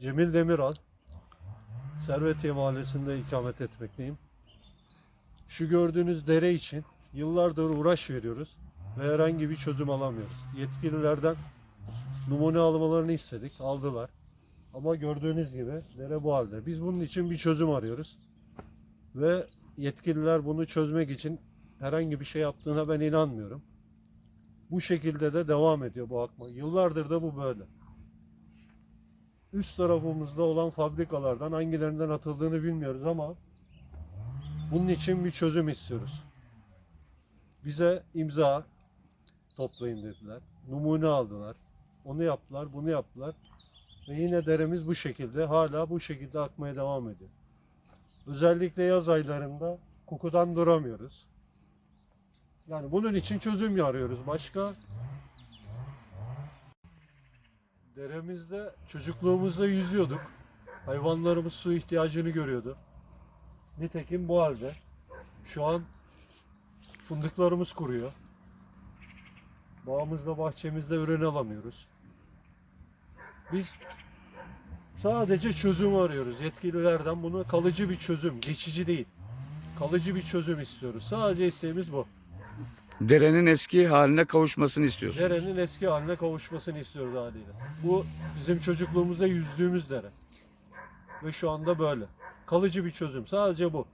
Cemil Demiral. Servetiye Mahallesi'nde ikamet etmekteyim. Şu gördüğünüz dere için yıllardır uğraş veriyoruz ve herhangi bir çözüm alamıyoruz. Yetkililerden numune almalarını istedik, aldılar. Ama gördüğünüz gibi dere bu halde. Biz bunun için bir çözüm arıyoruz. Ve yetkililer bunu çözmek için herhangi bir şey yaptığına ben inanmıyorum. Bu şekilde de devam ediyor bu akma. Yıllardır da bu böyle. Üst tarafımızda olan fabrikalardan hangilerinden atıldığını bilmiyoruz ama bunun için bir çözüm istiyoruz. Bize imza toplayın dediler. Numune aldılar. Onu yaptılar, bunu yaptılar. Ve yine deremiz bu şekilde, hala bu şekilde akmaya devam ediyor. Özellikle yaz aylarında kokudan duramıyoruz. Yani bunun için çözüm arıyoruz. Başka deremizde çocukluğumuzda yüzüyorduk. Hayvanlarımız su ihtiyacını görüyordu. Nitekim bu halde. Şu an fındıklarımız kuruyor. Bağımızda bahçemizde ürün alamıyoruz. Biz sadece çözüm arıyoruz. Yetkililerden bunu kalıcı bir çözüm, geçici değil. Kalıcı bir çözüm istiyoruz. Sadece isteğimiz bu. Derenin eski haline kavuşmasını istiyorsunuz. Derenin eski haline kavuşmasını istiyoruz haliyle. Bu bizim çocukluğumuzda yüzdüğümüz dere. Ve şu anda böyle. Kalıcı bir çözüm. Sadece bu.